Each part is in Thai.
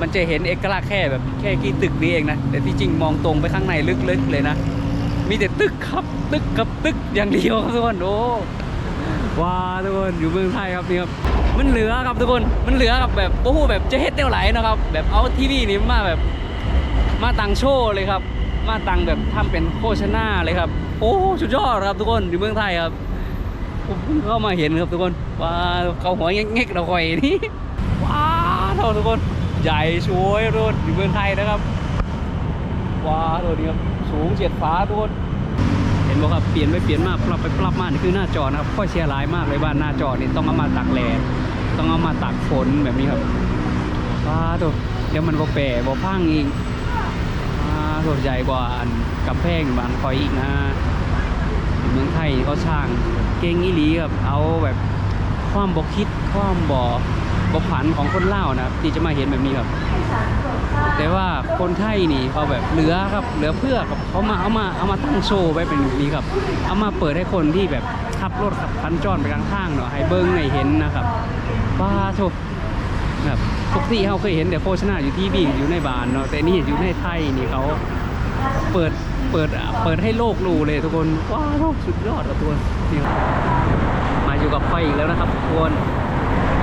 มันจะเห็นเอกลักษณ์แค่แบบแค่กี่ตึกนี้เองนะ แต่ที่จริงมองตรงไปข้างในลึกๆเลยนะ มีแต่ตึกครับ ตึกกับตึกอย่างเดียวครับทุกคนโอ้ว้าทุกคนอยู่เมืองไทยครับนี่ครับมันเหลือครับทุกคนมันเหลือกับแบบโอ้โหแบบจะเฮ็ดเท่าไหร่นะครับ แบบเอาทีวีนี่มาแบบมาตังโชว์เลยครับ มาตังแบบทำเป็นโฆษณาเลยครับ โอ้สุดยอดครับทุกคนอยู่เมืองไทยครับผมเพิ่งเข้ามาเห็นครับทุกคนว้าเขาหัวเงี้ยๆเราคอยนี่ว้าเท่าทุกคน ใหญ่สวยทุกคนอยู่เมืองไทยนะครับว้าตัวนี้ครับสูงเฉียดฟ้าทุกคนเห็นบอกครับเปลี่ยนไปเปลี่ยนมากปรับไปปรับมานี่คือหน้าจอนะครับค่อยเชียร้ายมากเลยว่าหน้าจอนี่ต้องเอามาตากแดดต้องเอามาตากฝนแบบนี้ครับว้าตัวเดี๋ยวมันบ่แปรบ่พังอีกว้าตัวใหญ่กว่าอันกับแพงบานคอยอีกนะเมืองไทยเขาสร้างเก่งอีหลีครับเอาแบบความบ่คิดความบ่ บ่ผันของคนเล่านะครับที่จะมาเห็นแบบนี้ครับ แต่ว่าคนไทยนี่เขาแบบเหลือครับเหลือเพื่อกับเขามาเอามาเอามาตั้งโชว์ไว้เป็นแบบนี้ครับ เอามาเปิดให้คนที่แบบขับรถขับพันจรไปกลางทางเนาะให้เบิ้งให้เห็นนะครับว้าโชแบบปกติเขาเคยเห็นแต่โฆษณาอยู่ที่บีอยู่ในบ้านเนาะแต่นี่อยู่ในไทยนี่เขาเปิดเปิดเปิดให้โลกรู้เลยทุกคนว้าวสุดยอดอะทุกคนมาอยู่กับไฟอีกแล้วนะครับทุกคน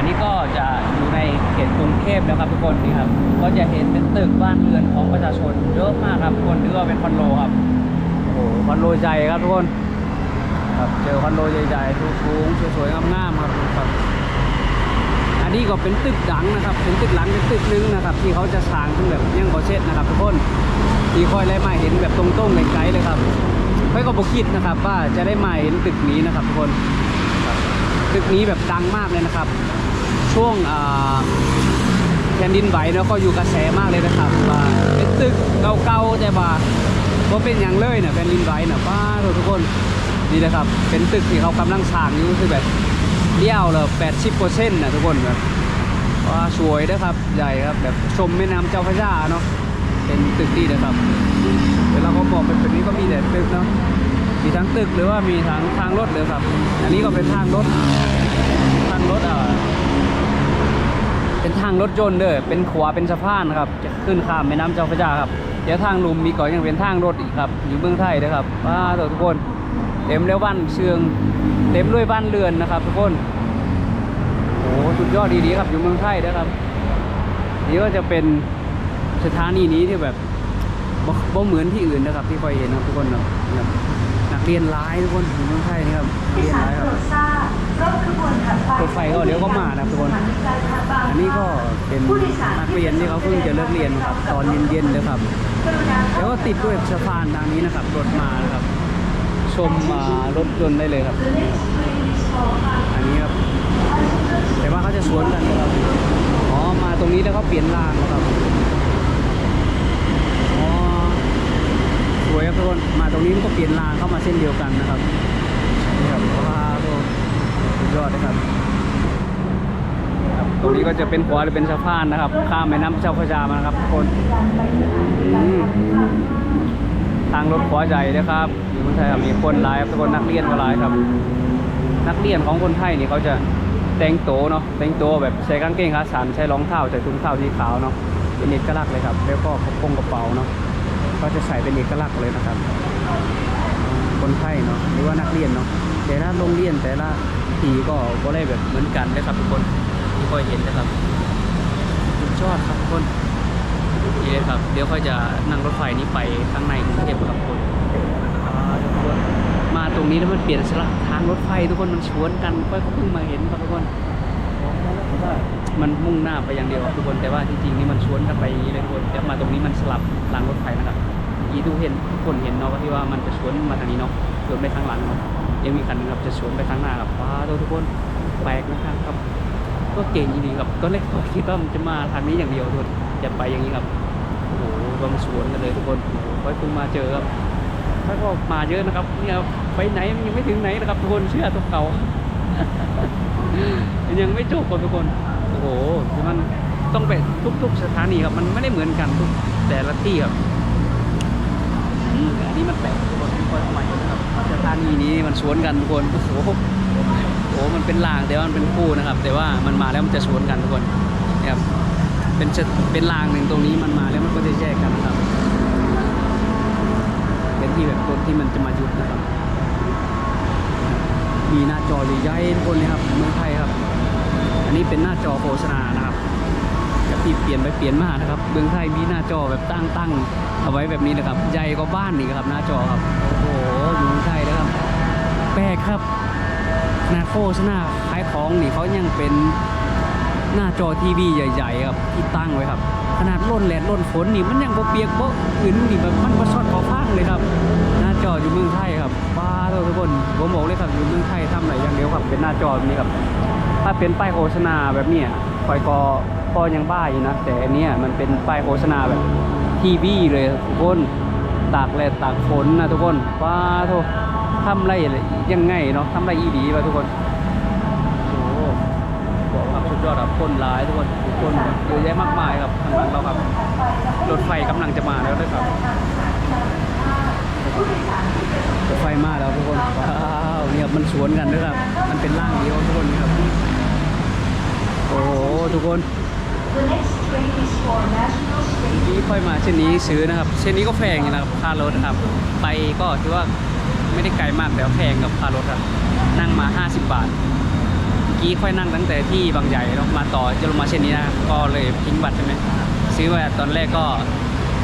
นี้ก็จะอยู่ในเขตกรุงเทพนะครับทุกคนนี่ครับ ก็จะเห็นเป็นตึกบ้านเรือนของประชาชนเยอะมากครับทุกคนถือว่าเป็นคอนโดครับ โอ้โหคอนโดใหญ่ครับทุกคน ครับเจอคอนโดใหญ่ๆสูงๆสวยๆงามๆครับทุกคนอันนี้ก็เป็นตึกดังนะครับ เป็นตึกหลังเป็นตึกนึงนะครับ ที่เขาจะสร้างขึ้นแบบยังบ่เช็ดนะครับทุกคนที่ค่อยไล่มาเห็นแบบตรงๆไกลๆเลยครับค่อยก็บ่คิดนะครับ ว่าจะได้มาเห็นตึกนี้นะครับทุกคนตึกนี้แบบดังมากเลยนะครับ ช่วงแผ่นดินไหวเนาะก็อยู่กระแสมากเลยนะครับว่าเป็นตึกเก่าๆแต่ว่าก็เป็นอย่างเลยเนี่ยแผ่นดินไหวเนี่ยป้าทุกคนนี่นะครับ เป็นตึกที่เขากำลังสร้างอยู่คือแบบเดี่ยวเลยแปดสิบเปอร์เซ็นต์นะทุกคนแบบว่าสวยนะครับใหญ่ครับแบบชมแม่น้ำเจ้าพระยาเนาะเป็นตึกดีนะครับเดี๋ยวเราก็บอกเป็นแบบนี้ก็มีแต่ตึกเนาะมีทั้งตึกหรือว่ามีทั้งทางรถเลยครับ อันนี้ก็เป็นทางรถทางรถอ่า เป็นทางรถยนต์เด้อเป็นขวาเป็นสะพานครับจะขึ้นข้ามแม่น้ำเจ้าพระยาครับเดี๋ยวทางลุมมีก่อนยังเป็นทางรถอีกครับ อยู่เมืองไทยนะครับว้าวทุกคน เต็มแล้วบ้านเชืองเต็มด้วยบ้านเรือนนะครับ ทุกคนโอ้สุดยอดดีๆครับอยู่เมืองไทยนะครับนี่ก็จะเป็นสถานีนี้ที่แบบบ่เหมือนที่อื่นนะครับ ที่คอยเห็นนะทุกคนนะนักเรียนร้ายทุกคนอยู่เมืองไทยนี่ครับนักเรียนร้ายครับ รถไฟก็เดี๋ยวก็มานะครับทุกคน อันนี้ก็เป็นนักเรียนที่เขาเพิ่งจะเลิกเรียนครับ ตอนเย็นๆเลยครับแล้วก็ติดด้วยสะพานทางนี้นะครับ รถมานะครับ ชมอ่ารถยนต์ได้เลยครับ อันนี้ครับ แต่ว่าเขาจะสวนกันนะครับ อ๋อ มาตรงนี้แล้วก็เปลี่ยนรางนะครับ อ๋อ สวยครับทุกคน มาตรงนี้ก็เปลี่ยนรางเข้ามาเส้นเดียวกันนะครับนี่ครับ ดยอดเลยครับ ตรงนี้ก็จะเป็นขวาหรือเป็นสะพานนะครับ ข้ามแม่น้ำเจ้าพระยามานะครับทุกคนทางรถขวาใหญ่นะครับอยู่เมืองไทยครับมีคนหลายครับทุกคนนักเรียนก็หลายครับ นักเรียนของคนไทยนี่เขาจะแต่งโตวเนาะแต่งตัวแบบใส่กางเกงขาสั้นใช้รองเท้าใส่ถุงเท้าสีขาวเนาะเป็นเอกลักษณ์เลยครับ แล้วก็กระโปรงกระเป๋าเนาะก็จะใส่เป็นเอกลักษณ์เลยนะครับ คนไทยเนาะหรือว่านักเรียนเนาะแต่ละโรงเรียนแต่ละ ทีก็ก็ได้แบบเหมือนกันนะครับทุกคนที่ค่อยเห็นนะครับสุดยอดครับทุกคนนี่เลยครับเดี๋ยวค่อยจะนั่งรถไฟนี้ไปข้างในกรุงเทพครับทุกคนทุกคน มาตรงนี้แล้วมันเปลี่ยนสลักทางรถไฟทุกคนมันชวนกันค่อยก็เพิ่งมาเห็นครับทุกคนมันมุ่งหน้าไปอย่างเดียวทุกคนแต่ว่าจริงๆนี่มันชวนกันไปอย่างนี้เลยทุกคนแต่มาตรงนี้มันสลับรางรถไฟนะครับอีทุกเห็นทุกคนเห็นเนาะที่ว่ามันจะสวนมาทางนี้เนาะสวนไปข้างหลังเนาะ ยังมีคันนึงครับจะสวนไปข้างหน้าครับว้าทุกคนแปลกนะครับครับ ก็เก่งจริงๆครับตอนแรกก็คิดว่ามันจะมาทางนี้อย่างเดียวทุกคนจะไปอย่างนี้ครับโอ้โหก็มาสวนกันเลยทุกคนโอ้โหค่อยพิ่งมาเจอครับถ้าก็มาเยอะนะครับเนี่ยไปไหนมันยังไม่ถึงไหนนะครับ ทุกคนเชื่อตัวเก่ายังไม่จบครับทุกคนโอ้โหมันต้องไปทุก ๆ สถานีครับมันไม่ได้เหมือนกันทุกแต่ละที่ครับ อันนี้มันแปลกทุกคนทุกคนใหม่นะครับสถานีนี้มันสวนกันทุกคนโอ้โหโอ้โหมันเป็นรางแต่ว่ามันเป็นคู่นะครับ แต่ว่ามันมาแล้วมันจะสวนกันทุกคนนะครับเป็นเป็นรางหนึ่งตรงนี้มันมาแล้วมันก็จะแยกกันนะครับ เป็นที่แบบรถที่มันจะมาหยุดนะครับ มีหน้าจอใหญ่ทุกคนเลยครับเมืองไทยครับ อันนี้เป็นหน้าจอโฆษณานะครับ ที่เปลี่ยนไปเปลี่ยนมานะครับเมืองไทยมีหน้าจอแบบตั้งตั้งเอาไว้แบบนี้นะครับใหญ่กว่าบ้านนี่ครับหน้าจอครับโอ้โหอยู่เมืองไทยนะครับแปลกครับนาโฆษณาขายของนี่เขายังเป็นหน้าจอทีวีใหญ่ๆครับที่ตั้งไว้ครับ ขนาดล้นแดดล้นฝนนี่มันยังบ่เปียกบ่อื่นนี่แบบมันบ่ช็อตขอพังเลยครับ หน้าจออยู่เมืองไทยครับว้าทุกคนผมบอกเลยครับอยู่เมืองไทยทำอะไรอย่างเดียวครับเป็นหน้าจอแบบนี้ครับถ้าเป็นป้ายโฆษณาแบบนี้คอยก็ ก็ยังบ้าอยู่นะ แต่อันนี้มันเป็นป้ายโฆษณาแบบทีวีเลยทุกคนตากแดดตากฝนนะทุกคนว้าโททำไรยังไงเนาะทำไรอีดีวะทุกคนโอ้โหบอกครับสุดยอดครับคนร้ายทุกคนทุกคนเยอะแยะมากมายครับข้างหลังเราครับรถไฟกำลังจะมาแล้วด้วยครับรถไฟมาแล้วทุกคนว้าวเนี่ยครับมันสวนกันด้วยครับ มันเป็นร่างเดียวทุกคนนี่ครับโอ้โหทุกคน นี่ค่อยมาเช่นนี้ซื้อนะครับเช่นนี้ก็แพงนะครับค่ารถนะครับ ไปก็ถือว่าไม่ได้ไกลมากแต่ว่าแพงกับค่ารถครับ นั่งมา 50 บาทเมื่อกี้ค่อยนั่งตั้งแต่ที่บางใหญ่แล้วมาต่อจะลงมาเช่นนี้นะก็เลยทิ้งบัตรใช่ไหมซื้อมาตอนแรกก็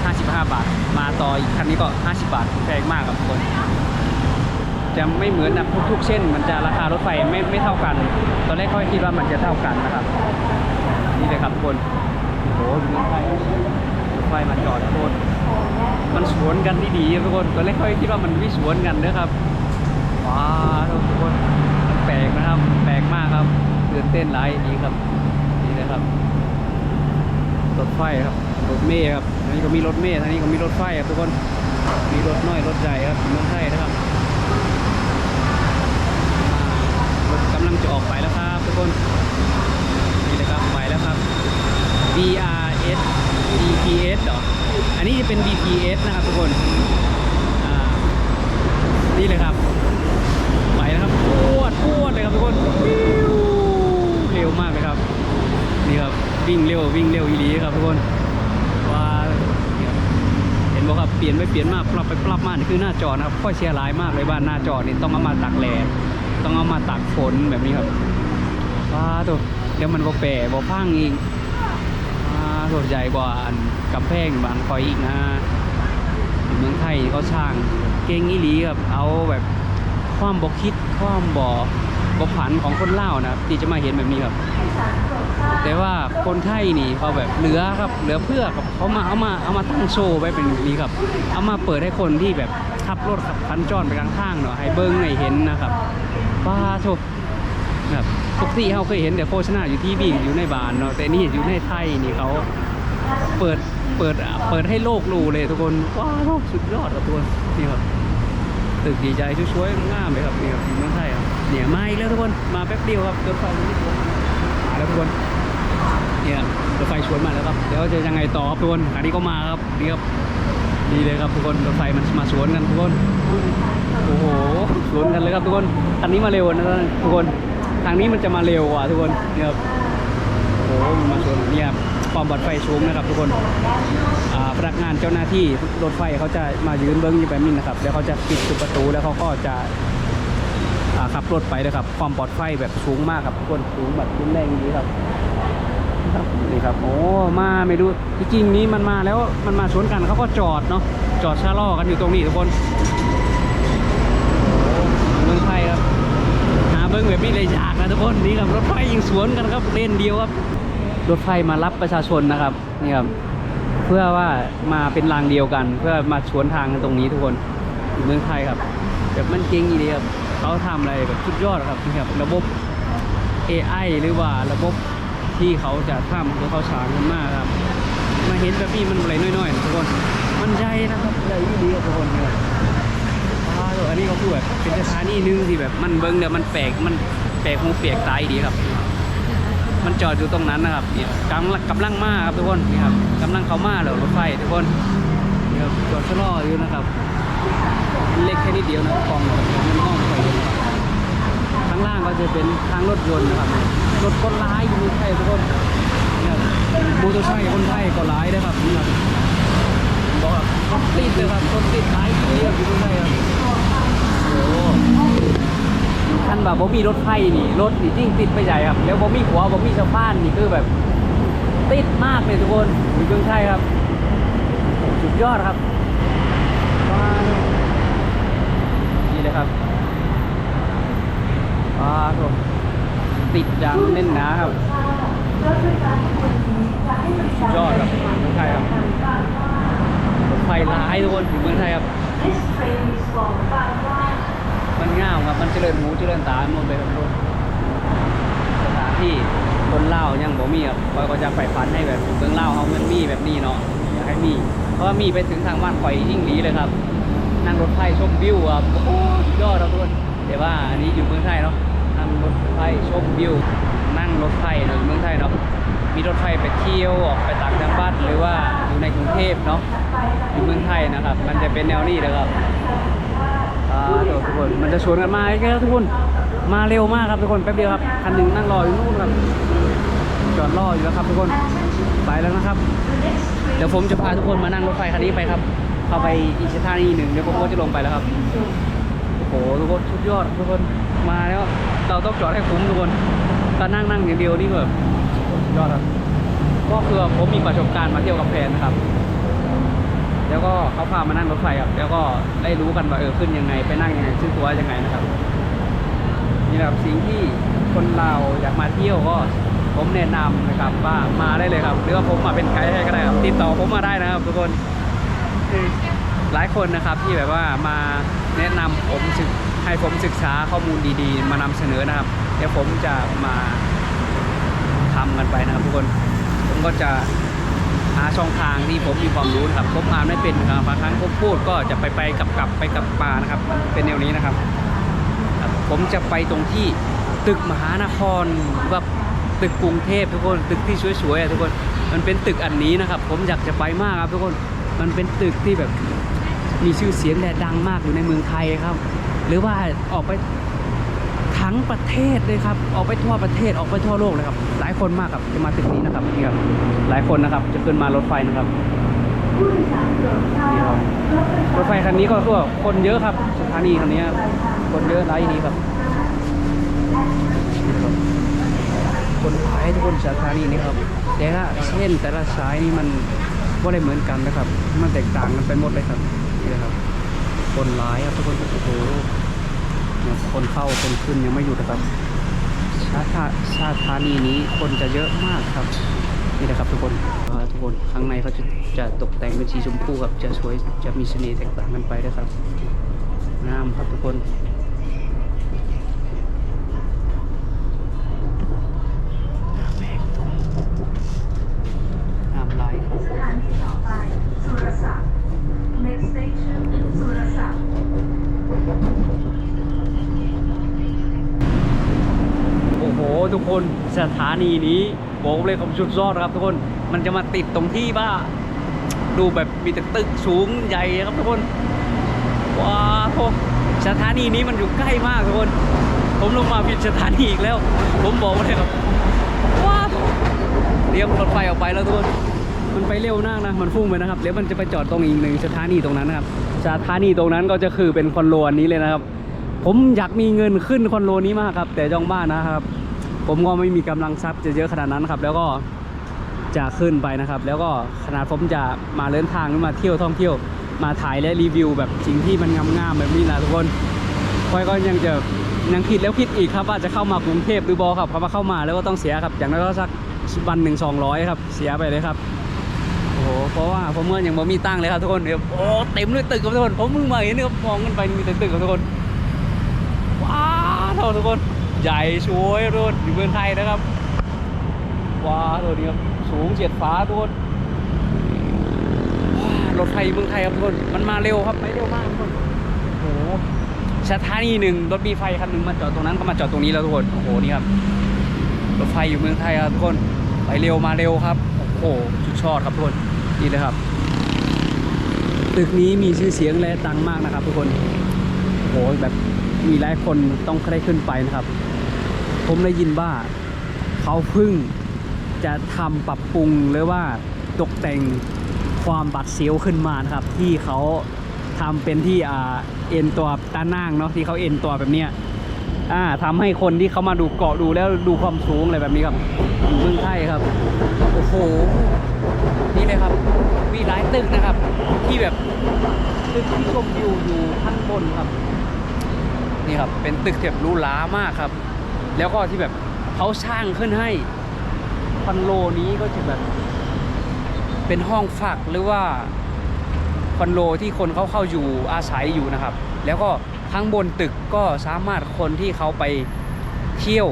55 บาท มาต่ออีกคันนี้ก็ 50 บาทแพงมากครับทุกคนจะไม่เหมือนนะทุกๆเส้นมันจะราคารถไฟไม่ไม่เท่ากัน ตอนแรกค่อยคิดว่ามันจะเท่ากันนะครับ นี่เลยครับทุกคนโอ้โหอยู่เมืองไทยรถไฟมาจอดทุกคนมันสวนกันดีๆทุกคนตอนแรกค่อยคิดว่ามันไม่สวนกันนะครับว้าวทุกคนมันแปลกนะครับแปลกมากครับตื่นเต้นหลายดีครับนี่นะครับรถไฟครับรถเมล์ครับอันนี้ก็มีรถเมล์อันนี้ก็มีรถไฟครับทุกคนมีรถน้อยรถใหญ่ครับเมืองไทยนะครับรถกำลังจะออกไปแล้วครับทุกคน นี่เลยครับไปแล้วครับ BRS BPS เหรอ อันนี้จะเป็น BPS นะครับทุกคน นี่เลยครับ ไปแล้วครับพวดพวดเลยครับทุกคนเร็วมากเลยครับ นี่ครับวิ่งเร็ววิ่งเร็วอีหลีครับทุกคนว้าเห็นบอกครับเปลี่ยนไปเปลี่ยนมาปรับไปปรับมานี่คือหน้าจอนะครับค่อยเสียหลายมากเลยบ้านหน้าจอนี่ต้องเอามาตากแดดต้องเอามาตากฝนแบบนี้ครับว้าตัว เดี๋ยวมันบ่แปรบ่พังอีกว้าตัวใหญ่กว่าอันกำแพงบางคอยอีกนะเมืองไทยเขาสร้างเก่งอีหลีครับเอาแบบความบ่คิดความบ่บ่ผันของคนเล่านะครับ ที่จะมาเห็นแบบนี้ครับ แต่ว่าคนไทยนี่เขาแบบเหลือครับเหลือเพื่อครับเขามาเอามาเอามาตั้งโชว์ไว้เป็นแบบนี้ครับ เอามาเปิดให้คนที่แบบขับรถขับคันจรไปกลางทางเนาะให้เบิ้งให้เห็นนะครับว้าโถแบบ ปกติเขาเคยเห็นแต่โฆษณาอยู่ที่บีอยู่ในบ้านเนาะแต่นี่อยู่ในไทยนี่เขาเปิดเปิดเปิดให้โลกรู้เลยทุกคนว้าวสุดยอดครับทุกคนนี่ครับตึกดีใจช่วยๆงามเลยครับนี่ครับเมืองไทยครับเนี่ยมาอีกแล้วทุกคนมาแป๊บเดียวครับรถไฟมันนี่ตัวมาแล้วทุกคนเนี่ยรถไฟชวนมาแล้วครับเดี๋ยวจะยังไงต่อครับทุกคนอันนี้ก็มาครับนี่ครับดีเลยครับทุกคนรถไฟมันมาสวนกันทุกคนโอ้โหสวนกันเลยครับทุกคนคันนี้มาเร็วนะทุกคน ทางนี้มันจะมาเร็วกว่าทุกคนเนี่ยครับโอ้โหมันมาสวนเนี่ยความปลอดภัยสูงนะครับ ทุกคนอาพนักงานเจ้าหน้าที่รถไฟเขาจะมายืนเบิ้งอยู่แบบนี้นะครับ แล้วเขาจะปิดประตูแล้วเขาก็จะขับรถไปนะครับ ความปลอดภัยแบบสูงมากครับทุกคนสูงแบบรุนแรงดีครับครับนี่ครับโอ้มาไม่รู้จริงนี้มันมาแล้วมันมาสวนกันเขาก็จอดเนาะจอดชะลอกันอยู่ตรงนี้ทุกคน เมืองไทยครับ หาเบิ้งแบบนี้เลยยากนะทุกคนนี่ครับรถไฟยิงสวนกันครับเลนเดียวครับ รถไฟมารับประชาชนนะครับนี่ครับเพื่อว่ามาเป็นรางเดียวกัน เพื่อมาสวนทางกันตรงนี้ทุกคนเมืองไทยครับแบบมันเก่งอีเดีครับเขาทำอะไรแบบสุดยอดครับนี่ครับระบบ AI หรือว่าระบบที่เขาจะทำหรือเขาสางขึ้นมากครับ มาเห็นแบบนี้มันอะไรน้อยๆนะทุกคนมันใหญ่นะครับใหญ่ดีครับทุกคนเนี่ย อันนี้เขาพูดแบบเป็นสถานีหนึงที่แบบมันเบิ้งเดี๋ยวมันแปลกมันแปลกหูเปียกตายดีครับ มันจอดอยู่ตรงนั้นนะครับเนี่ยกำลังกำลังมาครับทุกคนนี่ครับกำลังเข้ามาแล้วรถไฟทุกคนนี่ครับจอดชะลออยู่นะครับมันเล็กแค่นิดเดียวนะกองมันมองไม่ค่อยเห็นนะครับข้างล่างก็จะเป็นทางรถยนต์นะครับรถคนร้ายอยู่ไทยทุกคนเนี่ครับมอเตอร์ไซค์คนไทยก็หลายนะครับนี่ครับบอกครับรถติดเลยครับรถติดหลายทีครับอยู่เมืองไทยครับ ท่านแบบบ่มีรถไฟนี่ รถนี่ยิ่งติดไปใหญ่ครับ แล้วบ่มีหัวบ่มีสะพานนี่คือแบบ ติดมากเลยทุกคนอยู่เมืองไทยครับ สุดยอดครับนี่เลยครับว้าวทุกติดอย่างแน่นหนาครับสุดยอดครับเมืองไทยครับรถไฟร้ายทุกคนถึงเมืองไทยครับ This train is from Bangkok. มันง่า มันเจริญหูเจริญตาหมดเลยครับทุกคนสถานที่คนเล่ายังบ่มีครับคอยก็จะไปฝันให้แบบเมืองเล่าเขามันมีแบบนี้เนาะอยากให้มี เพราะว่ามีไปถึงทางบ้านข่อยยิ่งหลีเลยครับ นั่งรถไฟชมวิวครับโอ้โหยอดครับทุกคนแต่ว่าอันนี้อยู่เมืองไทยเนาะนั่งรถไฟชมวิว นั่งรถไฟเนาะอยู่เมืองไทยเนาะมีรถไฟไปเที่ยวออกไปต่างจังหวัดหรือว่าอยู่ในกรุงเทพเนาะอยู่เมืองไทยนะครับ มันจะเป็นแนวนี้เลยครับ อ่าเดี๋ยวทุกคนมันจะชวนกันมาอีกแล้วทุกคนมาเร็วมากครับทุกคนแป๊บเดียวครับคันหนึ่งนั่งรออยู่นู่นครับจอดรออยู่แล้วครับทุกคนไปแล้วนะครับ เดี๋ยวผมจะพาทุกคนมานั่งรถไฟคันนี้ไปครับเข้าไปอีกสถานีหนึ่งเดี๋ยวผมก็จะลงไปแล้วครับโอ้โหทุกคนสุดยอดทุกคนมาแล้วเราต้องจอดให้คุ้มทุกคนการนั่งนั่งอย่างเดียวนี่แบบสุดยอดครับก็คือผมมีประสบการณ์มาเที่ยวกับแฟนนะครับ แล้วก็เขาพามานั่งรถไฟครับแล้วก็ได้รู้กันว่าเออขึ้นยังไงไปนั่งยังไงซื้อตั๋วยังไงนะครับนี่แหละครับสิ่งที่คนเราอยากมาเที่ยวก็ผมแนะนำนะครับว่ามาได้เลยครับ หรือว่าผมมาเป็นไกด์ให้ก็ได้ครับติดต่อผมมาได้นะครับทุกคนคือหลายคนนะครับที่แบบว่ามาแนะนำผมศึกให้ผมศึกษาข้อมูลดีๆ มานำเสนอนะครับ เดี๋ยวผมจะมาทำกันไปนะครับทุกคน ผมก็จะ หาช่องทางที่ผมมีความรู้นะครับผมอ่านไม่เป็นนะครับางครั้งผมพูดก็จะไปไปกลับกลับไปกับมานะครับ มันเป็นแนวนี้นะครับ ผมจะไปตรงที่ตึกมหานครแบบตึกกรุงเทพทุกคนตึกที่สวยๆอะทุกคนมันเป็นตึกอันนี้นะครับ ผมอยากจะไปมากครับทุกคนมันเป็นตึกที่แบบมีชื่อเสียงและดังมากอยู่ในเมืองไทยครับ หรือว่าออกไป ทั้งประเทศเลยครับออกไปทั่วประเทศออกไปทั่วโลกเลยครับ หลายคนมากครับจะมาตึกนี้นะครับนี่ครับหลายคนนะครับจะขึ้นมารถไฟนะครับนี่ครับรถไฟคันนี้ก็คือว่าคนเยอะครับสถานีคันนี้คนเยอะหลายนี้ครับนี่ครับคนหลายทุกคนสถานีนี้ครับแต่ละเส้นแต่ละสายนี่มันว่ได้เหมือนกันนะครับ มันแตกต่างกันไปหมดเลยครับนี่นะครับ คนหลายครับทุกคนโอ้โห คนเข้าคนขึ้นยังไม่หยุดนะครับชาทาชาธานีนี้คนจะเยอะมากครับ นี่นะครับทุกคนทุกคนข้างในเขาจะจะตกแต่งเป็นสีชมพูครับจะสวยจะมีเสน่ห์แตกต่างกันไปนะครับงามครับทุกคนงามหลายครับ สถานีต่อไปสุรศักดิ์ Next station สุรศักดิ์ โอ้โห ทุกคน สถานีนี้บอกเลยคำชุดยอดครับทุกคนมันจะมาติดตรงที่ว่าดูแบบมีแต่ตึกสูงใหญ่ครับทุกคนว้าวโหสถานีนี้มันอยู่ใกล้มากทุกคน ผมลงมาผิดสถานีอีกแล้ว ผมบอกเลยครับว้าวเรียกรถไฟออกไปแล้วทุกคนมันไปเร็วมากนะมันพุ่งไปนะครับเดี๋ยวมันจะไปจอดตรงอีกหนึ่งสถานีตรงนั้นนะครับสถานีตรงนั้นก็จะคือเป็นคอนโดนนี้เลยนะครับ ผมอยากมีเงินขึ้นคอนโดนี้มากครับ แต่จองบ้านนะครับ ผมก็ไม่มีกำลังทรัพย์จะเยอะขนาดนั้นครับ แล้วก็จะขึ้นไปนะครับ แล้วก็ขนาดผมจะมาเดินทางหรือมาเที่ยวท่องเที่ยวมาถ่ายและรีวิว แบบสิ่งที่มันงามๆแบบนี้นะทุกคนค่อยก็ยังจะยังคิดแล้วคิดอีกครับว่าจะเข้ามากรุงเทพหรือบอครับเพราะว่าเข้ามาแล้วก็ต้องเสียครับอย่างน้อยก็สักวันหนึ่งสองร้อยครับ เสียไปเลยครับโอ้โหเพราะว่าผมเมื่อยังบ่มีตังค์เลยครับทุกคนเดี๋ยวโอ้เต็มด้วยตึกครับทุกคนผมเพิ่งมาเห็นเนี่ยมองขึ้นไปมีแต่ตึกครับทุกคนว้าวทุกคน ใหญ่สวยทุกคนอยู่เมืองไทยนะครับว้าตัวนี้ครับสูงเฉียดฟ้าทุกคนว้ารถไฟเมืองไทยครับทุกคนมันมาเร็วครับไปเร็วมากทุกคนโอ้โหสถานีหนึ่งรถมีไฟคันหนึ่งมาจอดตรงนั้นก็มาจอดตรงนี้แล้วทุกคนโอ้โหนี่ครับรถไฟอยู่เมืองไทยครับทุกคนไปเร็วมาเร็วครับ โอ้โหสุดชอดครับทุกคนนี่เลยครับตึกนี้มีชื่อเสียงและดังมากนะครับ ทุกคนโอ้โหแบบมีหลายคนต้องได้ขึ้นไปนะครับ ผมได้ยินว่าเขาเพึ่งจะทำปรับปรุงหรือว่าตกแต่งความบัดเสียวขึ้นมานะครับ ที่เขาทำเป็นที่อ่าเอ็นตัวด้านล่งเนาะที่เขาเอ็นตัวแบบเนี้ยอ่าทำให้คนที่เขามาดูเกาะดูแล้วดูความสูงอะไรแบบนี้ครับอยู่เมืองไทยครับโอ้โหนี่เลยครับ มีหลายตึกนะครับ ที่แบบตึกที่ชมวิวอยู่ข้างบนครับ นี่ครับเป็นตึกแบบรูหรามากครับ แล้วก็ที่แบบเขาสร้างขึ้นให้คอนโดนี้ก็จะแบบ เป็นห้องฝากหรือว่าคอนโดที่คนเขาเข้าอยู่อาศัยอยู่นะครับ แล้วก็ข้างบนตึกก็สามารถคนที่เขาไปเที่ยว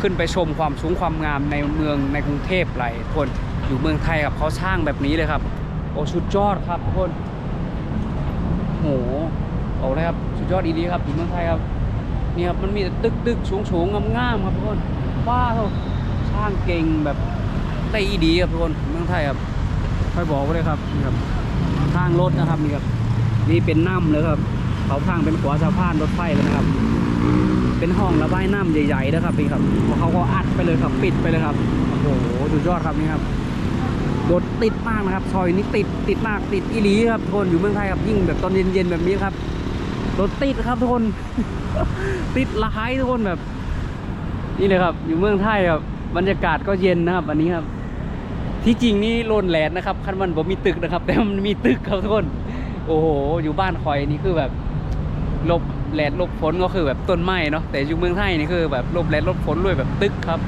ขึ้นไปชมความสูงความงามในเมืองในกรุงเทพหลายคนอยู่เมืองไทยครับเขาสร้างแบบนี้เลยครับ โอ้สุดยอดครับทุกคนโหเอาเลยครับสุดยอดอีดีครับอยู่เมืองไทยครับ นี่ครับมันมีแต่ตึกตึกสูงสูงๆงามๆครับทุกคนว้าวสร้างเก่งแบบได้อีดีครับทุกคนเมืองไทยครับค่อยบอกไว้เลยครับนี่ครับทางรถนะครับนี่ครับนี่เป็นน้ำเลยครับเขาทางเป็นขวาสะพานรถไฟเลยนะครับ เป็นห้องระบายน้ำใหญ่ๆนะครับนี่ครับเขาก็อัดไปเลยครับปิดไปเลยครับโอ้โหสุดยอดครับนี่ครับรถติดมากนะครับซอยนี้ติดติดมากติดอีหลีครับทุกคนอยู่เมืองไทยครับยิ่งแบบตอนเย็นๆแบบนี้ครับ รถติดครับทุกคน ติดละหายทุกคนแบบ นี่เลยครับ อยู่เมืองไทยครับบรรยากาศก็เย็นนะครับ อันนี้ครับ ที่จริงนี่โลนแหลนนะครับคันมันบ่มีตึกนะครับ แต่มันมีตึกครับทุกคน โอ้โห อยู่บ้านคอยนี่คือแบบลบแหลดลบฝนก็คือแบบต้นไม้เนาะแต่อยู่เมืองไทยนี่คือแบบลบแหลดลบฝนด้วยแบบตึกครับ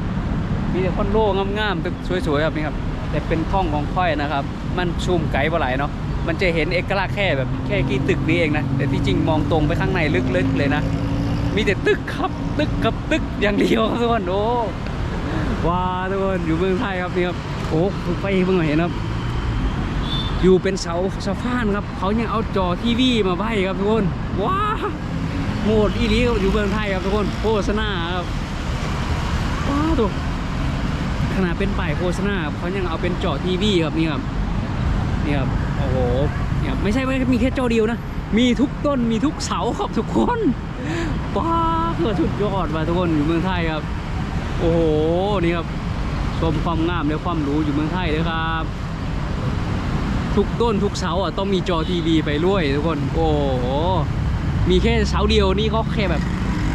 มีแต่คอนโดงามๆตึกสวยๆครับนี่ครับแต่เป็นห้องของค่อยนะครับ มันชุ่มไกลบ่หลายเนาะ มันจะเห็นเอกลักษณ์แค่แบบแค่กี่ตึกนี้เองนะ แต่ที่จริงมองตรงไปข้างในลึกๆเลยนะ มีแต่ตึกครับตึกกับตึกอย่างเดียวครับทุกคนโอ้ว้าทุกคนอยู่เมืองไทยครับนี่ครับโอ้ไปเพิ่งมาเห็นครับ อยู่เป็นเสาสะพานครับ เขายังเอาจอทีวีมาไว้ครับทุกคนว้าโหดอีลีครับอยู่เมืองไทยครับทุกคนโฆษณาครับว้าตัวขนาดเป็นป้ายโฆษณาเขายังเอาเป็นจอทีวีครับนี่ครับ นี่ครับโอ้โหเนี่ยไม่ใช่ว่ามีแค่จอเดียวนะ มีทุกต้นมีทุกเสาครับทุกคนว้าเพื่อสุดยอดว่ะทุกคนอยู่เมืองไทยครับ โอ้โหนี่ครับชมความงามและความรู้อยู่เมืองไทยเลยครับ ทุกต้นทุกเสาอะต้องมีจอทีวีไปด้วยทุกคน โอ้โหมีแค่เสาเดียวนี่ก็แค่แบบ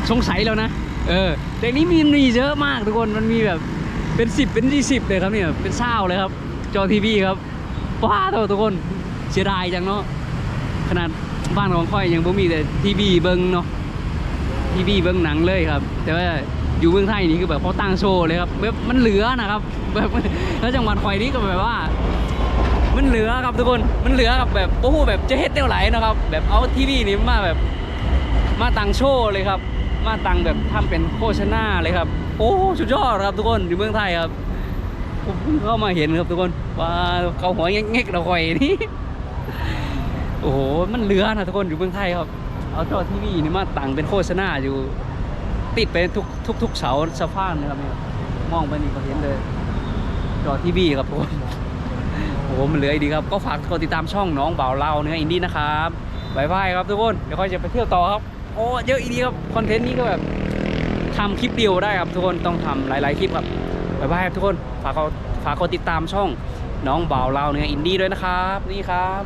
สงสัยแล้วนะเออแต่นี้มีมีเยอะมากทุกคนมันมีแบบเป็นสิบเป็นยี่สิบเลยครับเนี่ยเป็นเศร้าเลยครับ จอทีวีครับ ว้าโถทุกคนเสียดายจังเนาะขนาดบ้านของค่อยยังบ่มีแต่ทีวีเบิ้งเนาะทีวีเบื้งหนังเลยครับ แต่ว่าอยู่เมืองไทยนี่คือแบบเขาตั้งโชว์เลยครับแบบมันเหลือนะครับแบบแล้วจังหวัดคอยนี่ก็แบบว่า มันเหลือครับทุกคนมันเหลือกับแบบโอ้โหแบบจะเฮ็ดเท่าไหร่นะครับ แบบเอาทีวีนี่มาแบบมาตั้งโชว์เลยครับ มาตั้งแบบทำเป็นโฆษณาเลยครับ โอ้สุดยอดครับทุกคนอยู่เมืองไทยครับ ผมเพิ่งเข้ามาเห็นครับทุกคนว่าเขาหัวเงี้ยๆเราคอยนี่โอ้โหมันเหลือนะทุกคนอยู่เมืองไทยครับ เอาจอทีวีนี่มาตั้งเป็นโฆษณาอยู่ ติดไปทุกทุกทุกเสาสะพานนะครับเนี่ยมองไปนี่ก็เห็นเลย จอทีวีครับทุกคนโอ้โหมันเหลืออีกดีครับ ก็ฝากกดติดตามช่องน้องเบาเล่าเนื้ออินดี้นะครับบายบายครับทุกคนเดี๋ยวค่อยจะไปเที่ยวต่อครับโอ้เยอะอีกดีครับคอนเทนต์นี้ก็แบบทำคลิปเดียวได้ครับทุกคนต้องทำหลาย ๆ คลิปครับ บายบายครับทุกคน ฝากฝากกดติดตามช่องน้องเบาเราเนื้ออินดี้ด้วยนะครับ นี่ครับ